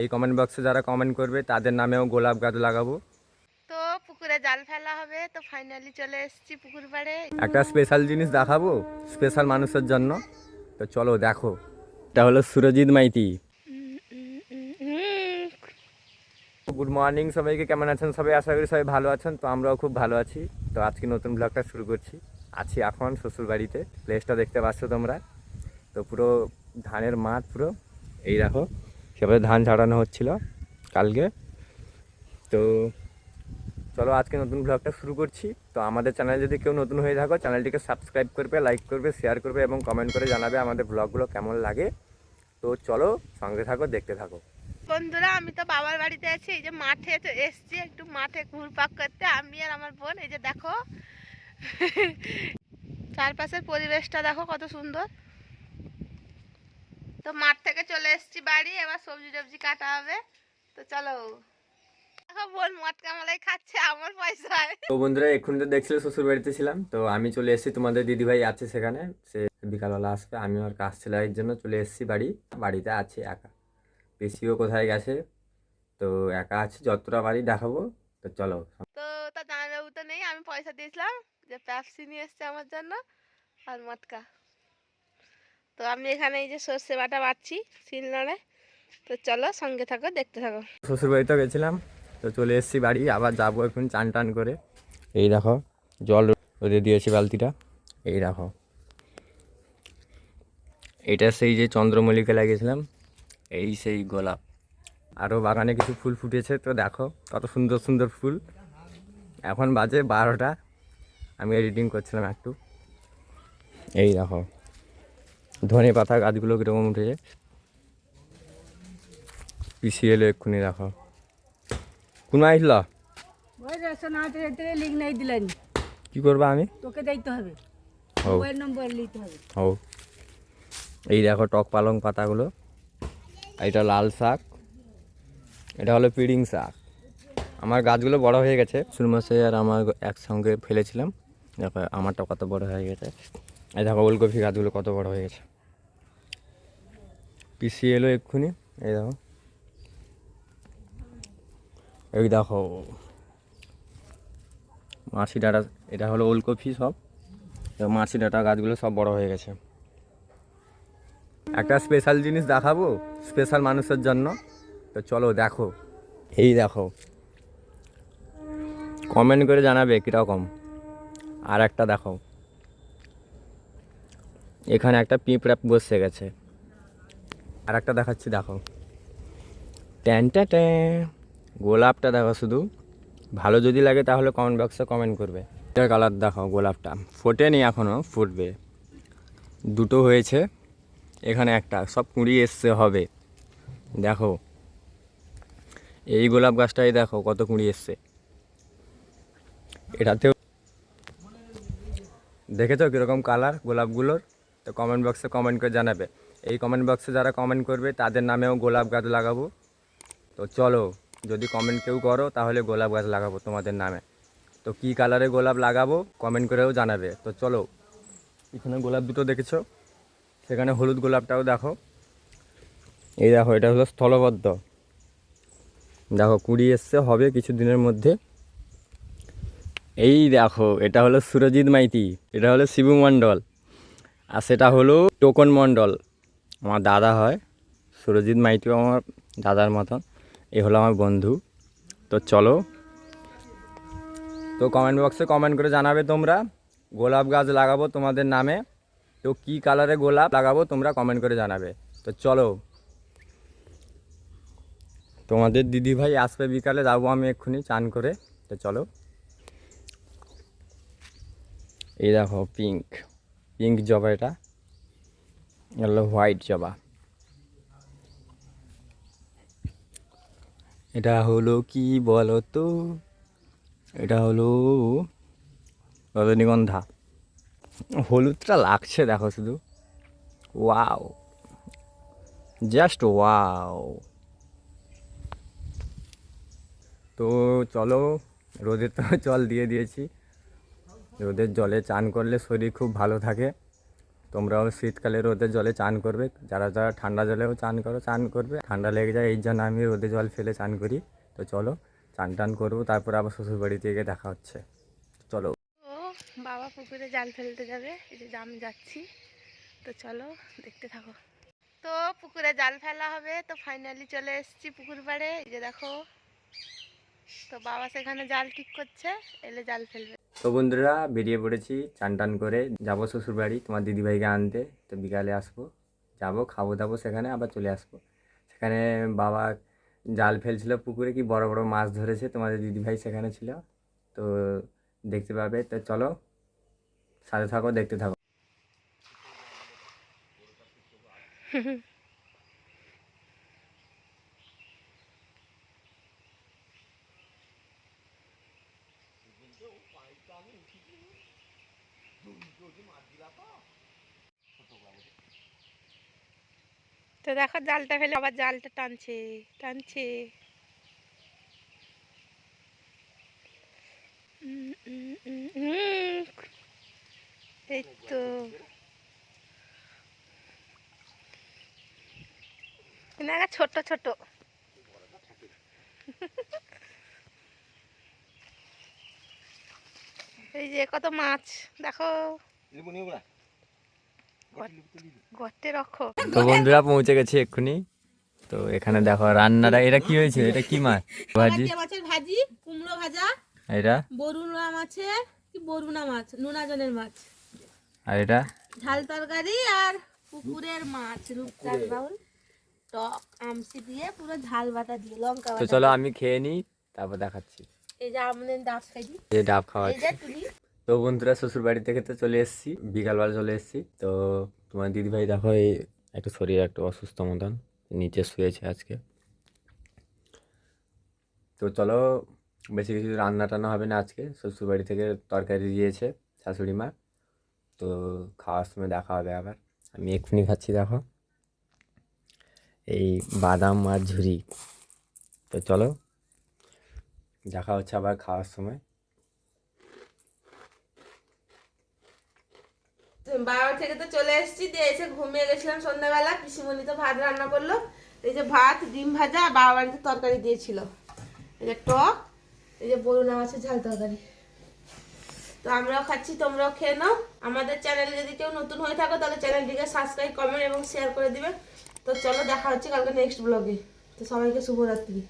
এই কমেন্ট বক্সে যারা কমেন্ট করবে তাদের নামেও গোলাপ গাছ লাগাবো। তো পুকুরে জাল ফেলা হবে তো ফাইনালি চলে এসেছি পুকুর পাড়ে। একটা স্পেশাল জিনিস দেখাবো স্পেশাল মানুষের জন্য। তো চলো দেখো এটা হলো সুরজিৎ মাইতি। গুড মর্নিং সবাইকে কেমন আছেন সবাই? আশা করি সবাই ভালো আছেন তো আমরাও খুব ভালো আছি। তো আজকে নতুন ব্লগটা শুরু করছি। আছি এখন শ্বশুর বাড়িতে প্লেসটা দেখতে পাচ্ছ তোমরা। তো পুরো ধানের মাঠ পুরো এই দেখো। সেভাবে ধান ছাড়ানো হচ্ছিল কালকে। তো চলো আজকে নতুন ব্লগটা শুরু করছি। তো আমাদের চ্যানেল যদি কেউ নতুন হয়ে থাকো চ্যানেলটিকে সাবস্ক্রাইব করবে লাইক করবে শেয়ার করবে এবং কমেন্ট করে জানাবে আমাদের ব্লগগুলো কেমন লাগে। তো চলো সঙ্গে থাকো, দেখতে থাকো। বন্ধুরা, আমি তো বাবার বাড়িতে আছি, এই যে মাঠে তো এসছি, একটু মাঠে ঘুরপাক করতে। আমি আর আমার বোন, এই যে দেখো। চারপাশের পরিবেশটা দেখো কত সুন্দর। তো মাঠ থেকে চলে এসেছি বাড়ি এবার সবজি টবজি কাটা হবে। তো চলো। দেখো মটকা মালাই খাচ্ছে আমার পয়সায় তো বন্ধুরা এক্ষুনি তো দেখছিলে শ্বশুর বাড়িতে ছিলাম। তো আমি চলে এসেছি তোমাদের দিদিভাই আছে সেখানে। সে বিকালবেলা আসবে আমি আর কাজ ছেলের জন্য চলে এসেছি বাড়ি। বাড়িতে আছি একা। পিসিও কোথায় গেছে? তো একা আছি যতটা বাড়ি দেখাবো। তো চলো। তো তা জানাবাবু তো নেই আমি পয়সা দিয়েছিলাম যে প্যাপসি নিয়ে এসছে আমার জন্য আর মটকা তো আমি এখানে এই যে সর্ষে বাটা বাটছি শিলনোড়ে। তো চলো সঙ্গে থাকো, দেখতে থাকো। শ্বশুর বাড়িতেও গেছিলাম, তো চলে এসেছি বাড়ি, আবার যাব এখন চান টান করে। এই দেখো, জল রোদে দিয়েছি বালতিটা। এই দেখো। এটা সেই যে চন্দ্রমল্লিকা লাগিয়েছিলাম, এই সেই গোলাপ। আরও বাগানে কিছু ফুল ফুটেছে, তো দেখো কত সুন্দর সুন্দর ফুল। এখন বাজে বারোটা, আমি এডিটিং করছিলাম একটু। এই দেখো। ধনে পাতা গাছগুলো কীরকম উঠেছে পিছিয়ে এলো এক্ষুনি দেখো। কোন দিলেন। কি করবা আমি? তোকে দিতে হবে। ও। এই দেখো টক পালং পাতাগুলো। এটা লাল শাক। এটা হলো পিড়িং শাক। আমার গাছগুলো বড় হয়ে গেছে। সুরমাসে আর আমার একসঙ্গে ফেলেছিলাম। দেখো আমারটা কত বড় হয়ে গেছে। এই দেখো ওলকপি গাছগুলো কত বড় হয়ে গেছে। পিসি এলো এক্ষুনি, এই দেখো। এই দেখো মাছি ডাটা এটা হলো ওলকপি সব। মাছি ডাটা গাছগুলো সব বড় হয়ে গেছে। একটা স্পেশাল জিনিস দেখাবো স্পেশাল মানুষের জন্য। তো চলো দেখো। এই দেখো। কমেন্ট করে জানাবে কীরকম। আর একটা দেখো। এখানে একটা পিঁপড়া বসে গেছে। আর একটা দেখাচ্ছি, দেখো। ট্যানটা ট্যান গোলাপটা দেখো শুধু। ভালো যদি লাগে তাহলে কমেন্ট বক্সে কমেন্ট করবে। এটার কালার দেখো, গোলাপটা। ফোটেনি এখনও ফুটবে। দুটো হয়েছে। এখানে একটা, সব কুড়ি এসছে, হবে। দেখো। এই গোলাপ গাছটাই দেখো, কত কুড়ি এসছে। এটাতেও দেখেছ কীরকম কালার গোলাপগুলোর? তো কমেন্ট বক্সে কমেন্ট করে জানাবে। এই কমেন্ট বক্সে যারা কমেন্ট করবে, তাদের নামেও গোলাপ গাছ লাগাবো। তো চলো, যদি কমেন্ট কেউ করো, তাহলে গোলাপ গাছ লাগাবো তোমাদের নামে। তো কী কালারে গোলাপ লাগাবো কমেন্ট করেও জানাবে। তো চলো, এখানে গোলাপ দুটো দেখেছ? সেখানে হলুদ গোলাপটাও দেখো। এই দেখো, এটা হলো স্থলবদ্ধ। দেখো, কুড়ি এসছে, হবে কিছু দিনের মধ্যে। এই দেখো, এটা হলো সুরজিৎ মাইতি, এটা হলো শিবু মণ্ডল, আর সেটা হলো টোকন মণ্ডল। আমার দাদা হয়, সুরজিৎ মাইতিও আমার দাদার মতন। এ হলো আমার বন্ধু। তো চলো, তো কমেন্ট বক্সে কমেন্ট করে জানাবে তোমরা, গোলাপ গাছ লাগাবো তোমাদের নামে, তো কী কালারে গোলাপ লাগাবো তোমরা কমেন্ট করে জানাবে। তো চলো, তোমাদের দিদি ভাই আসবে বিকালে, যাব আমি এক্ষুনি চান করে। তো চলো, এই দেখো পিঙ্ক পিঙ্ক জবা এটা। হলো হোয়াইট জবা। এটা হলো কি বলো তো এটা হলো রজনীগন্ধা। হলুদটা লাগছে দেখো শুধু। ওয়াও। Just wow. তো চলো, রোদের তো জল দিয়ে দিয়েছি। রোদের জলে চান করলে শরীর খুব ভালো থাকে। তোমরাও শীতকালে রোদের জলে চান করবে। যারা যারা ঠান্ডা জলেও চান করো, চান করবে। ঠান্ডা লেগে যায় এই জন্য আমি রোদে জল ফেলে চান করি। তো চলো, চান টান করব, তারপর আবার শ্বশুর বাড়িতে গিয়ে দেখা হচ্ছে। চলো। বাবা পুকুরে জাল ফেলতে যাবে, এই যে আমি যাচ্ছি। তো চলো, দেখতে থাকো। তো পুকুরে জাল ফেলা হবে, তো ফাইনালি চলে এসেছি পুকুর পাড়ে। এই যে দেখো তো বাবা সেখানে জাল ঠিক করছে এলে জাল ফেলবে। তো বন্ধুরা বেরিয়ে পড়েছি চান টান করে। যাব শ্বশুর বাড়ি তোমার দিদিভাইকে আনতে। তো বিকালে আসব। যাব খাব দাবো সেখানে আবার চলে আসব। সেখানে বাবা জাল ফেলছিল পুকুরে কি বড় বড় মাছ ধরেছে তোমাদের দিদিভাই সেখানে ছিল। তো দেখতে পাবে। তো চলো সাথে থাকো দেখতে থাকো। তো দেখো জালটা ফেলে আবার জালটা টানছে টানছে। এই তো। ছোট ছোট। এই যে কত মাছ দেখো। গর্তে রাখো। তো বন্ধুরা পৌঁছে গেছি এক্ষুনি। তো এখানে দেখো রান্নাটা এটা কি হয়েছে? এটা কি মাছ? ভাজি? মাছের ভাজি কুমড়ো ভাজা এটা? বরুণা মাছের কি বরুণা মাছ? নোনাজনের মাছ। আর এটা? ঝাল তরকারি আর পুকুরের মাছ রূপচাঁদ বাউল টক আমসি দিয়ে পুরো ঝাল বাটা দিয়ে লঙ্কা তো বাটা চলো আমি খেয়ে নিই তারপর দেখাচ্ছি। এই ডাব খাওয়া তো বন্ধুরা শ্বশুর বাড়ি থেকে তো চলে এসেছি বিকালবেলা চলে এসেছি। তো তোমার দিদিভাই দেখো এই একটু শরীর একটু অসুস্থ মতন নিচে শুয়েছে আজকে। তো চলো বেশি কিছু রান্না টান্না হবে না আজকে। শ্বশুর বাড়ি থেকে তরকারি দিয়েছে শাশুড়ি মা। তো খাওয়ার সময় দেখা হবে আবার। আমি এক্ষুনি খাচ্ছি দেখো। এই বাদাম আর ঝুরি। তো চলো দেখা হচ্ছে আবার খাওয়ার সময়। বাবার থেকে তো চলে এসেছি, দিয়ে এসে ঘুমিয়ে গেছিলাম সন্ধ্যাবেলা। পিসিমণি তো ভাত রান্না করল। এই যে ভাত, ডিম ভাজা, বাবা বাড়িতে তরকারি দিয়েছিল। এই যে টক, এই যে বরুণা মাছের ঝাল তরকারি। তো আমরাও খাচ্ছি, তোমরাও খেয়ে নাও। আমাদের চ্যানেলে যদি কেউ নতুন হয়ে থাকো, তাহলে চ্যানেলটিকে সাবস্ক্রাইব, কমেন্ট এবং শেয়ার করে দিবে। তো চলো দেখা হচ্ছে কালকে নেক্সট ব্লগে তো সবাইকে শুভরাত্রি।